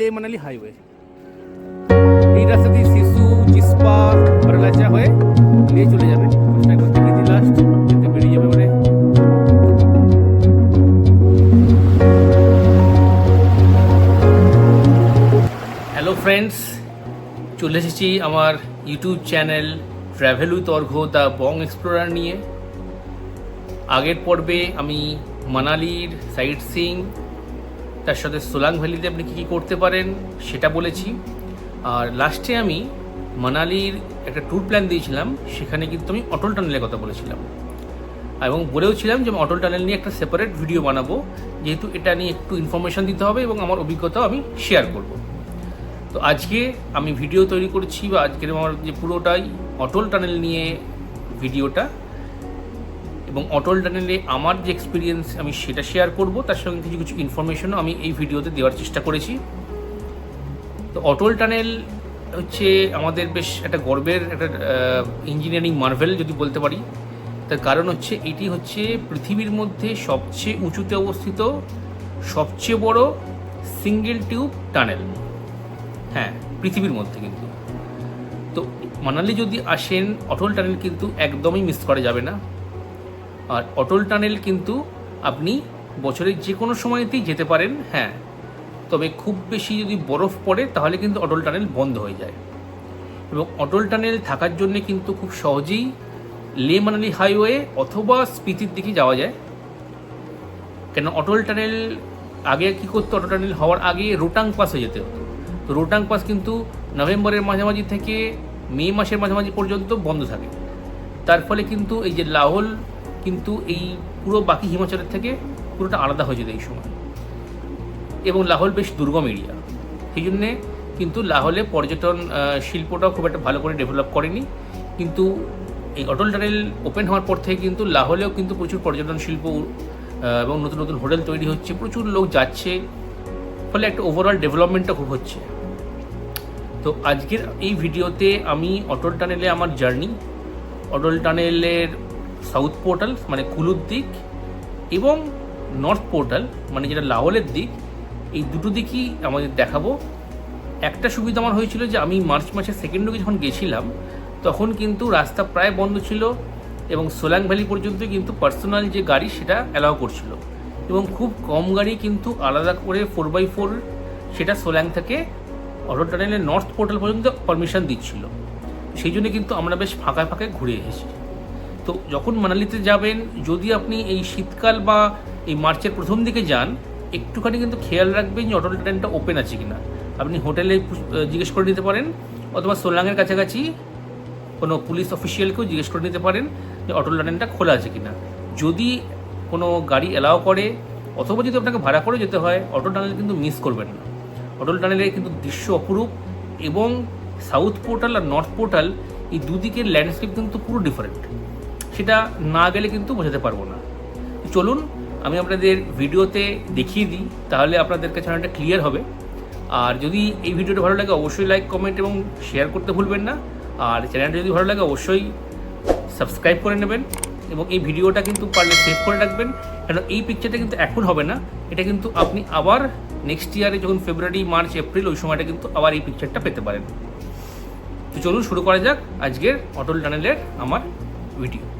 লে মানালি হাইওয়ে এই রাস্তা দিয়ে শিশু চিস্পা বারলাচা হয়ে লে চলে যাবে। ফার্স্ট একবার দেখিয়ে লাস্ট যেতে বেরিয়ে যাবে মানে। হ্যালো ফ্রেন্ডস চলে এসেছি আমার YouTube channel travel with Argha the bong explorer নিয়ে। আগের পর্বে আমি মানালির সাইট সিং তার সাথে সোলাং ভ্যালিতে আপনি কী কী করতে পারেন সেটা বলেছি। আর লাস্টে আমি মানালির একটা ট্যুর প্ল্যান দিয়েছিলাম, সেখানে কিন্তু আমি অটল টানেলের কথা বলেছিলাম। এবং বলেওছিলাম যে আমি অটল টানেল নিয়ে একটা সেপারেট ভিডিও বানাবো, যেহেতু এটা নিয়ে একটু ইনফরমেশন দিতে হবে এবং আমার অভিজ্ঞতাও আমি শেয়ার করব। তো আজকে আমি ভিডিও তৈরি করছি বা আজকের আমার যে পুরোটাই অটল টানেল নিয়ে ভিডিওটা এবং অটল টানেলে আমার যে এক্সপিরিয়েন্স আমি সেটা শেয়ার করব, তার সঙ্গে কিছু কিছু ইনফরমেশনও আমি এই ভিডিওতে দেওয়ার চেষ্টা করেছি। তো অটল টানেল হচ্ছে আমাদের বেশ একটা গর্বের, একটা ইঞ্জিনিয়ারিং মার্ভেল যদি বলতে পারি। তার কারণ হচ্ছে, এটি হচ্ছে পৃথিবীর মধ্যে সবচেয়ে উঁচুতে অবস্থিত, সবচেয়ে বড় সিঙ্গেল টিউব টানেল হ্যাঁ পৃথিবীর মধ্যে কিন্তু। তো মানালি যদি আসেন, অটল টানেল কিন্তু একদমই মিস করা যাবে না। আর অটল টানেল কিন্তু আপনি বছরের যে কোনো সময়তেই যেতে পারেন হ্যাঁ। তবে খুব বেশি যদি বরফ পড়ে, তাহলে কিন্তু অটল টানেল বন্ধ হয়ে যায়। এবং অটল টানেল থাকার জন্য কিন্তু খুব সহজেই লে মানালি হাইওয়ে অথবা স্পিতির দিকে যাওয়া যায়। কেন অটল টানেল, আগে কি করতো অটল টানেল? হওয়ার আগে রোটাং পাসে যেতে হতো। তো রোটাং পাস কিন্তু নভেম্বরের মাঝামাঝি থেকে মে মাসের মাঝামাঝি পর্যন্ত বন্ধ থাকে। তার ফলে কিন্তু এই যে লাহোল কিন্তু এই পুরো বাকি হিমাচলের থেকে পুরোটা আলাদা হয়ে যেত এই সময়। এবং লাহোল বেশ দুর্গম এরিয়া সেই জন্যে কিন্তু লাহোলে পর্যটন শিল্পটাও খুব একটা ভালো করে ডেভেলপ করেনি। কিন্তু এই অটল টানেল ওপেন হওয়ার পর থেকে কিন্তু লাহোলেও কিন্তু প্রচুর পর্যটন শিল্প এবং নতুন নতুন হোটেল তৈরি হচ্ছে, প্রচুর লোক যাচ্ছে। ফলে একটা ওভারঅল ডেভেলপমেন্টটা খুব হচ্ছে। তো আজকের এই ভিডিওতে আমি অটল টানেলে আমার জার্নি অটল টানেলের সাউথ পোর্টাল মানে কুলুর দিক এবং নর্থ পোর্টাল মানে যেটা লাহোলের দিক, এই দুটো দিকই আমাদের দেখাবো। একটা সুবিধা আমার হয়েছিল যে আমি মার্চ মাসের সেকেন্ড উইকে যখন গেছিলাম, তখন কিন্তু রাস্তা প্রায় বন্ধ ছিল এবং সোলাং ভ্যালি পর্যন্ত কিন্তু পার্সোনাল যে গাড়ি সেটা অ্যালাউ করছিল এবং খুব কম গাড়ি কিন্তু আলাদা করে ফোর বাই ফোর সেটা সোলাং থেকে অটো টানেলের নর্থ পোর্টাল পর্যন্ত পারমিশন দিচ্ছিল। সেই জন্য কিন্তু আমরা বেশ ফাঁকায় ফাঁকায় ঘুরে এসেছি। তো যখন মানালিতে যাবেন, যদি আপনি এই শীতকাল বা এই মার্চের প্রথম দিকে যান, একটুখানি কিন্তু খেয়াল রাখবেন যে অটল ট্রেনটা ওপেন আছে কিনা। আপনি হোটেলে জিজ্ঞেস করে নিতে পারেন, অথবা সোলাংয়ের কাছাকাছি কোনো পুলিশ অফিসিয়ালকেও জিজ্ঞেস করে নিতে পারেন যে অটল ট্রেনটা খোলা আছে কিনা। যদি কোনো গাড়ি অ্যালাও করে, অথবা যদি আপনাকে ভাড়া করে যেতে হয়, অটো টানেল কিন্তু মিস করবেন না। অটল টানেলের কিন্তু দৃশ্য অপরূপ এবং সাউথ পোর্টাল আর নর্থ পোর্টাল এই দুদিকের ল্যান্ডস্কেপ কিন্তু পুরো ডিফারেন্ট সেটা না গেলে কিন্তু বোঝাতে পারব না। চলুন, আমি আপনাদের ভিডিওতে দেখিয়ে দিই, তাহলে আপনাদের কাছে অনেকটা ক্লিয়ার হবে। আর যদি এই ভিডিওটা ভালো লাগে, অবশ্যই লাইক কমেন্ট এবং শেয়ার করতে ভুলবেন না। আর চ্যানেলটা যদি ভালো লাগে, অবশ্যই সাবস্ক্রাইব করে নেবেন এবং এই ভিডিওটা কিন্তু পারলে সেভ করে রাখবেন। কেন এই পিকচারটা কিন্তু এখন হবে না, এটা কিন্তু আপনি আবার নেক্সট ইয়ারে যখন ফেব্রুয়ারি মার্চ এপ্রিল ওই সময়টা কিন্তু আবার এই পিকচারটা পেতে পারেন। তো চলুন শুরু করা যাক আজকের অটল টানেলের আমার ভিডিও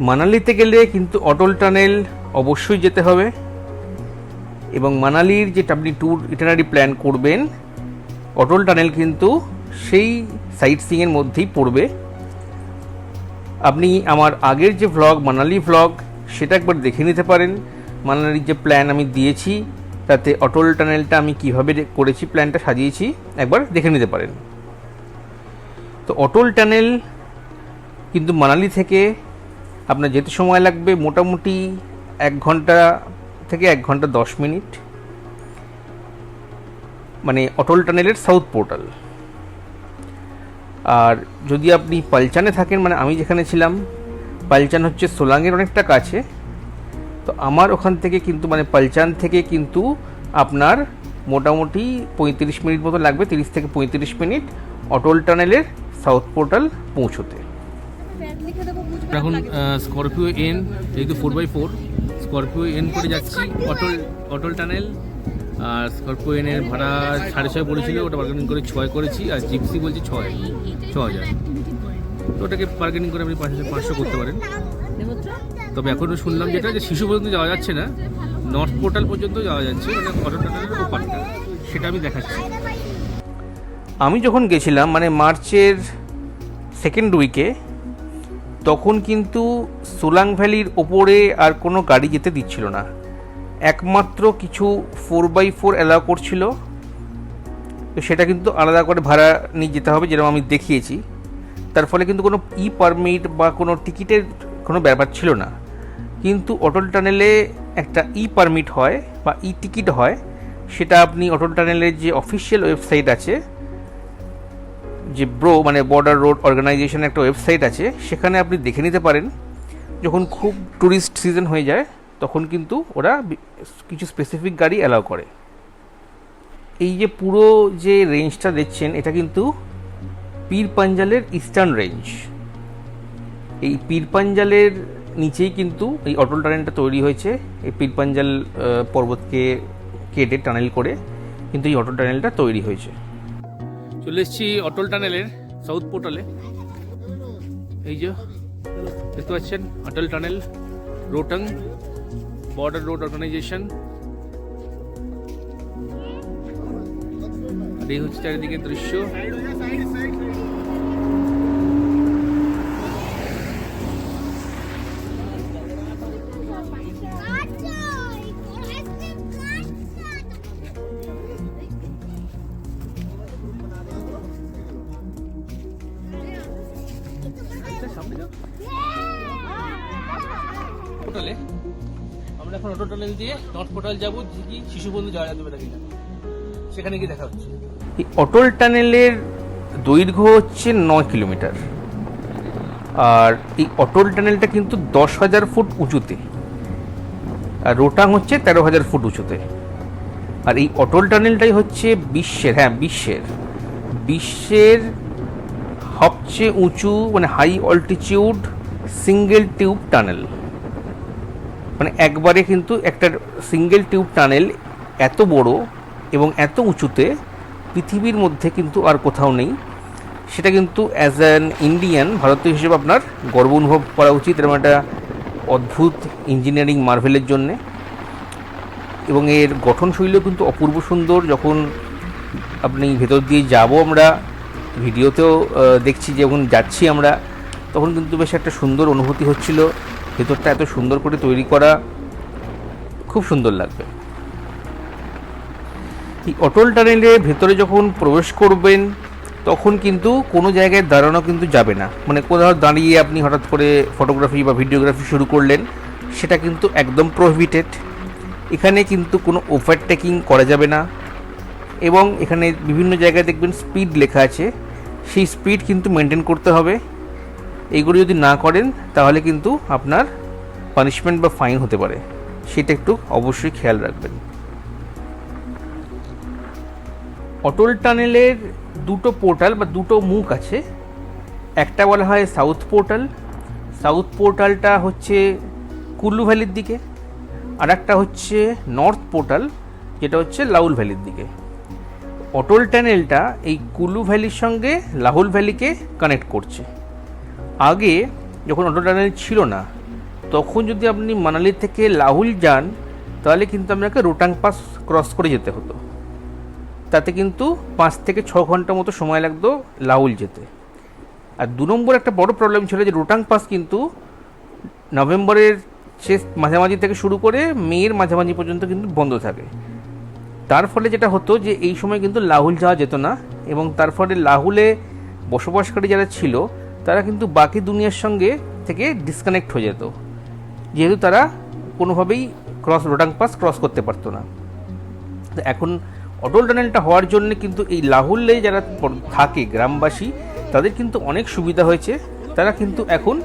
মানালিতে গেলে কিন্তু অটল টানেল অবশ্যই যেতে হবে। এবং মানালির যেটা আপনি ট্যুর ইটানারি প্ল্যান করবেন, অটল টানেল কিন্তু সেই সাইট সিংয়ের মধ্যেই পড়বে। আপনি আমার আগের যে ভ্লগ মানালি ভ্লগ সেটা একবার দেখে নিতে পারেন। মানালির যে প্ল্যান আমি দিয়েছি, তাতে অটল টানেলটা আমি কীভাবে করেছি প্ল্যানটা সাজিয়েছি, একবার দেখে নিতে পারেন। তো অটল টানেল কিন্তু মানালি থেকে আপনার যেতে সময় লাগবে, মোটামুটি এক ঘণ্টা থেকে এক ঘণ্টা দশ মিনিট। মানে অটল টানেলের সাউথ পোর্টাল। আর যদি আপনি পালচানে থাকেন মানে আমি যেখানে ছিলাম, পালচান হচ্ছে সোলাংয়ের অনেকটা কাছে। তো আমার ওখান থেকে কিন্তু মানে পালচান থেকে কিন্তু আপনার মোটামুটি পঁয়ত্রিশ মিনিট মতো লাগবে, তিরিশ থেকে পঁয়ত্রিশ মিনিট অটল টানেলের সাউথ পোর্টাল পৌঁছতে। এখন স্করপিও এন যেহেতু four by four Scorpio N করে যাচ্ছি অটল অটল টানেল আর স্করপিও এনের ভাড়া সাড়ে ছয় পড়েছিল ওটা বার্গেনিং করে ছয় করেছি আর জিপসি বলছি ছয় ছ হাজার। তো ওটাকে বার্গেনিং করে আপনি পাঁচ হাজার পাঁচশো করতে পারেন। তবে এখনও শুনলাম যেটা যে শিশু পর্যন্ত যাওয়া যাচ্ছে না নর্থ পোর্টাল পর্যন্ত যাওয়া যাচ্ছে মানে অটল টানেলের ওপারটা সেটা আমি দেখাচ্ছি। আমি যখন গেছিলাম মানে মার্চের সেকেন্ড উইকে তখন কিন্তু সোলাং ভ্যালির ওপরে আর কোনো গাড়ি যেতে দিচ্ছিল না। একমাত্র কিছু ফোর বাই ফোর অ্যালাউ করছিল। তো সেটা কিন্তু আলাদা করে ভাড়া নিয়ে যেতে হবে, যেরকম আমি দেখিয়েছি। তার ফলে কিন্তু কোনো ই পারমিট বা কোনো টিকিটের কোনো ব্যাপার ছিল না। কিন্তু অটল টানেলে একটা ই পারমিট হয় বা ই টিকিট হয়, সেটা আপনি অটল টানেলের যে অফিসিয়াল ওয়েবসাইট আছে যে ব্রো মানে বর্ডার রোড অর্গানাইজেশনের একটা ওয়েবসাইট আছে, সেখানে আপনি দেখে নিতে পারেন। যখন খুব ট্যুরিস্ট সিজন হয়ে যায়, তখন কিন্তু ওরা কিছু স্পেসিফিক গাড়ি অ্যালাউ করে। এই যে পুরো যে রেঞ্জটা দেখছেন, এটা কিন্তু পীর পাঞ্জালের ইস্টার্ন রেঞ্জ এই পীর পাঞ্জালের নিচেই কিন্তু এই অটল টানেলটা তৈরি হয়েছে। এই পীর পাঞ্জাল পর্বতকে কেটে টানেল করে কিন্তু এই অটল টানেলটা তৈরি হয়েছে। চলে এসেছি অটল টানেলের সাউথ পোর্টালে এই যে, দেখতে পাচ্ছেন, Atal tunnel, Rohtang border road organisation আর এই হচ্ছে চারিদিকে দৃশ্য। দিয়ে নর্থ পোর্টাল যাব যাওয়া যাবে সেখানে গিয়ে দেখা হচ্ছে। এই অটল টানেলের দৈর্ঘ্য হচ্ছে নয় কিলোমিটার। আর এই অটল টানেলটা কিন্তু দশ হাজার ফুট উঁচুতে। আর রোটাং হচ্ছে তেরো হাজার ফুট উঁচুতে। আর এই অটল টানেলটাই হচ্ছে বিশ্বের হ্যাঁ বিশ্বের। বিশ্বের সবচেয়ে উঁচু মানে high altitude single tube tunnel মানে একবারে কিন্তু একটা সিঙ্গেল টিউব টানেল এত বড় এবং এত উঁচুতে পৃথিবীর মধ্যে কিন্তু আর কোথাও নেই। সেটা কিন্তু অ্যাজ অ্যান ইন্ডিয়ান ভারতীয় হিসেবে আপনার গর্ব অনুভব করা উচিত। এরকম একটা অদ্ভুত ইঞ্জিনিয়ারিং মার্ভেলের জন্যে। এবং এর গঠনশৈলীও কিন্তু অপূর্ব সুন্দর। যখন আপনি ভেতর দিয়ে যাব আমরা, ভিডিওতেও দেখছি যখন যাচ্ছি আমরা, তখন কিন্তু বেশ একটা সুন্দর অনুভূতি হচ্ছিল। ভেতরটা এত সুন্দর করে তৈরি করা খুব সুন্দর লাগবে। এই অটল টানেলে ভেতরে যখন প্রবেশ করবেন, তখন কিন্তু কোনো জায়গায় দাঁড়ানো কিন্তু যাবে না। মানে কোথাও দাঁড়িয়ে আপনি হঠাৎ করে ফটোগ্রাফি বা ভিডিওগ্রাফি শুরু করলেন, সেটা কিন্তু একদম প্রহিবিটেড এখানে কিন্তু কোনো ওভারটেকিং করা যাবে না এবং এখানে বিভিন্ন জায়গায় দেখবেন স্পিড লেখা আছে। সেই স্পিড কিন্তু মেনটেন করতে হবে। এইগুলো যদি না করেন, তাহলে কিন্তু আপনার পানিশমেন্ট বা ফাইন হতে পারে। সেটা একটু অবশ্যই খেয়াল রাখবেন। অটল টানেলের দুটো পোর্টাল বা দুটো মুখ আছে। একটা বলা হয় সাউথ পোর্টাল সাউথ পোর্টালটা হচ্ছে কুল্লু ভ্যালির দিকে। আর একটা হচ্ছে নর্থ পোর্টাল যেটা হচ্ছে লাউল ভ্যালির দিকে। অটল টানেলটা এই কুলু ভ্যালির সঙ্গে লাহুল ভ্যালিকে কানেক্ট করছে। আগে যখন অটো টানেল ছিল না, তখন যদি আপনি মানালি থেকে লাহুল যান, তাহলে কিন্তু আপনাকে রোটাং পাস ক্রস করে যেতে হতো। তাতে কিন্তু পাঁচ থেকে ছ ঘণ্টা মতো সময় লাগতো লাহুল যেতে। আর দু নম্বর একটা বড় প্রবলেম ছিল যে রোটাং পাস কিন্তু নভেম্বরের শেষ মাঝামাঝি থেকে শুরু করে মেয়ের মাঝামাঝি পর্যন্ত কিন্তু বন্ধ থাকে। তার ফলে যেটা হতো যে এই সময় কিন্তু লাহুল যাওয়া যেত না এবং তার ফলে লাহুলে বসবাসকারী যারা ছিল তারা কিন্তু বাকি দুনিয়ার সঙ্গে থেকে ডিসকানেক্ট হয়ে যেত। যেহেতু তারা কোনোভাবেই ক্রস রোডাং পাস ক্রস করতে পারতো না। তো এখন অটল টানেলটা হওয়ার জন্য কিন্তু এই লাহুলে যারা থাকে গ্রামবাসী, তাদের কিন্তু অনেক সুবিধা হয়েছে। তারা কিন্তু এখন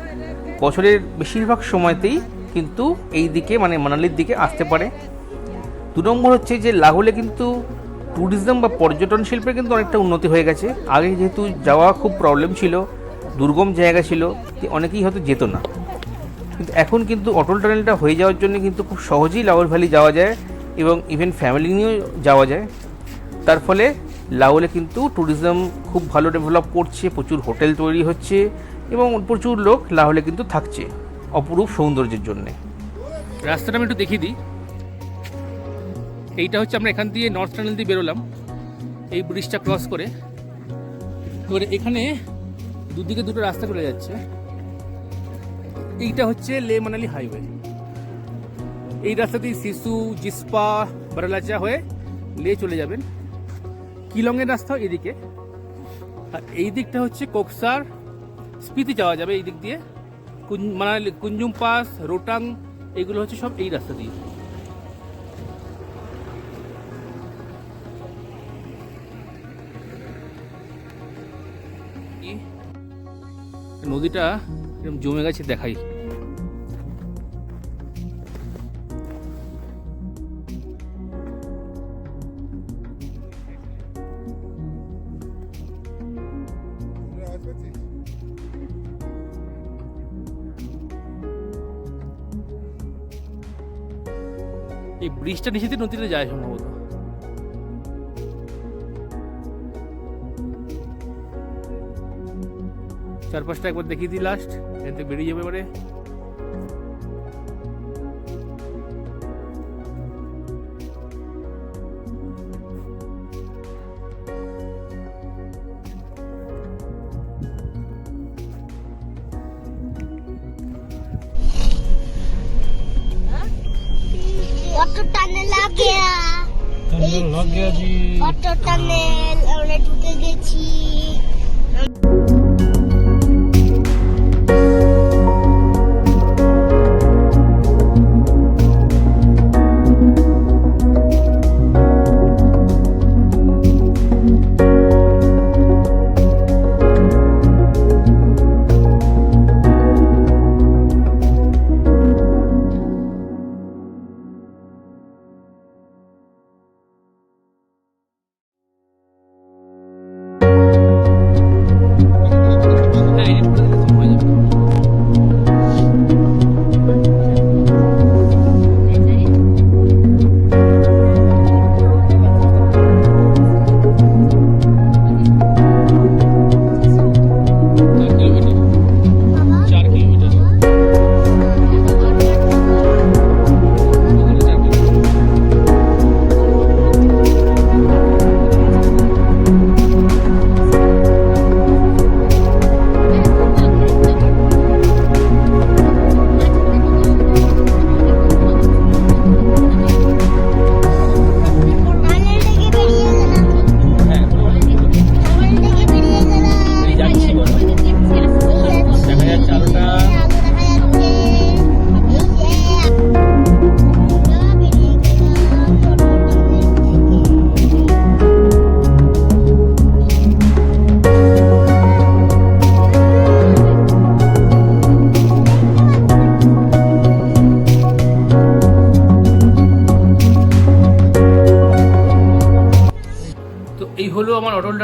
বছরের বেশিরভাগ সময়তেই কিন্তু এই দিকে মানে মানালির দিকে আসতে পারে। দু নম্বর হচ্ছে যে লাহুলে কিন্তু ট্যুরিজম বা পর্যটন শিল্পের কিন্তু অনেকটা উন্নতি হয়ে গেছে। আগে যেহেতু যাওয়া খুব প্রবলেম ছিল দুর্গম জায়গা ছিল অনেকেই হয়তো যেত না। কিন্তু এখন কিন্তু অটল টানেলটা হয়ে যাওয়ার জন্য কিন্তু খুব সহজেই লাউল ভ্যালি যাওয়া যায় এবং ইভেন ফ্যামিলি নিয়েও যাওয়া যায়। তার ফলে লাউলে কিন্তু ট্যুরিজম খুব ভালো ডেভেলপ করছে, প্রচুর হোটেল তৈরি হচ্ছে এবং প্রচুর লোক লাহলে কিন্তু থাকছে অপরূপ সৌন্দর্যের জন্যে। রাস্তাটা আমি একটু দেখিয়ে দিই। এইটা হচ্ছে আমরা এখান দিয়ে নর্থ টানেল দিয়ে বেরোলাম। এই ব্রিজটা ক্রস করে। এবারে এখানে দুদিকে দুটো রাস্তা চলে যাচ্ছে। এইটা হচ্ছে লে মানালি হাইওয়ে। এই রাস্তা দিয়ে শিশু, জিসপা, বারালাচা হয়ে লে চলে যাবেন। কিলংয়ের রাস্তা এদিকে। আর এই দিকটা হচ্ছে কোকসার স্পিতি যাওয়া যাবে এই দিক দিয়ে। মানালি কুঞ্জুম পাস, রোটাং, এগুলো হচ্ছে সব এই রাস্তা দিয়ে। নদীটা এরকম জমে গেছে দেখাই। এই ব্রিজটা নিচে নদীতে যায় সম্ভবত। চারপাশটা একবার দেখিয়ে দিই লাস্ট এখান বেরিয়ে যাবে এবারে। অটো টানে লাগে অটো টানেল আমরা ঢুকে গেছি।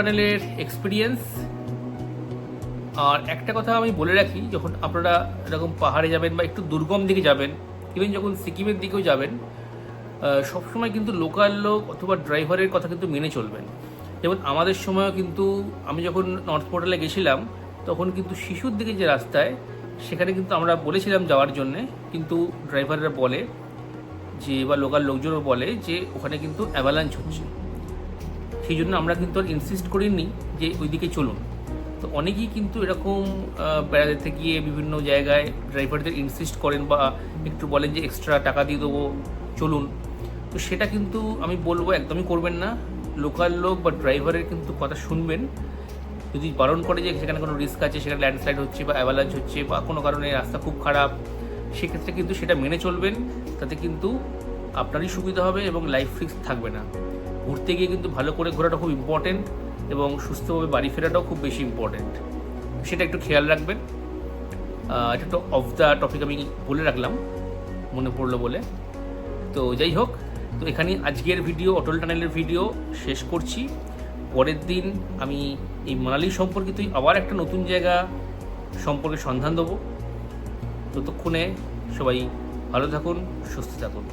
টানেলের এক্সপিরিয়েন্স আর একটা কথা আমি বলে রাখি, যখন আপনারা এরকম পাহাড়ে যাবেন বা একটু দুর্গম দিকে যাবেন ইভেন যখন সিকিমের দিকেও যাবেন সবসময় কিন্তু লোকাল লোক অথবা ড্রাইভারের কথা কিন্তু মেনে চলবেন। যেমন আমাদের সময়ও কিন্তু আমি যখন নর্থ পোর্টালে গেছিলাম, তখন কিন্তু শিশুর দিকে যে রাস্তায়, সেখানে কিন্তু আমরা বলেছিলাম যাওয়ার জন্যে, কিন্তু ড্রাইভাররা বলে যে বা লোকাল লোকজনও বলে যে ওখানে কিন্তু অ্যাভালাঞ্চ হচ্ছে। সেই জন্য আমরা কিন্তু আর ইনসিস্ট করিনি যে ওইদিকে চলুন। তো অনেকেই কিন্তু এরকম বেড়াতে গিয়ে বিভিন্ন জায়গায় ড্রাইভারদের ইনসিস্ট করেন বা একটু বলেন যে এক্সট্রা টাকা দিয়ে দেবো, চলুন। তো সেটা কিন্তু আমি বলব একদমই করবেন না। লোকাল লোক বা ড্রাইভারের কিন্তু কথা শুনবেন। যদি বারণ করে যে সেখানে কোনো রিস্ক আছে, সেখানে ল্যান্ডস্লাইড হচ্ছে বা অ্যাভালাঞ্চ হচ্ছে বা কোনো কারণে রাস্তা খুব খারাপ, সেক্ষেত্রে কিন্তু সেটা মেনে চলবেন। তাতে কিন্তু আপনারই সুবিধা হবে এবং লাইফ রিস্ক থাকবে না। ঘুরতে গিয়ে কিন্তু ভালো করে ঘোরাটা খুব ইম্পর্টেন্ট এবং সুস্থভাবে বাড়ি ফেরাটাও খুব বেশি ইম্পর্টেন্ট সেটা একটু খেয়াল রাখবেন। এটা তো অফ দ্য টপিক আমি বলে রাখলাম, মনে পড়ল বলে। তো যাই হোক, তো এখানে আজকের ভিডিও অটল টানেলের ভিডিও শেষ করছি। পরের দিন আমি এই মানালি সম্পর্কিতই আবার একটা নতুন জায়গা সম্পর্কে সন্ধান দেবো। ততক্ষণে সবাই ভালো থাকুন, সুস্থ থাকুন।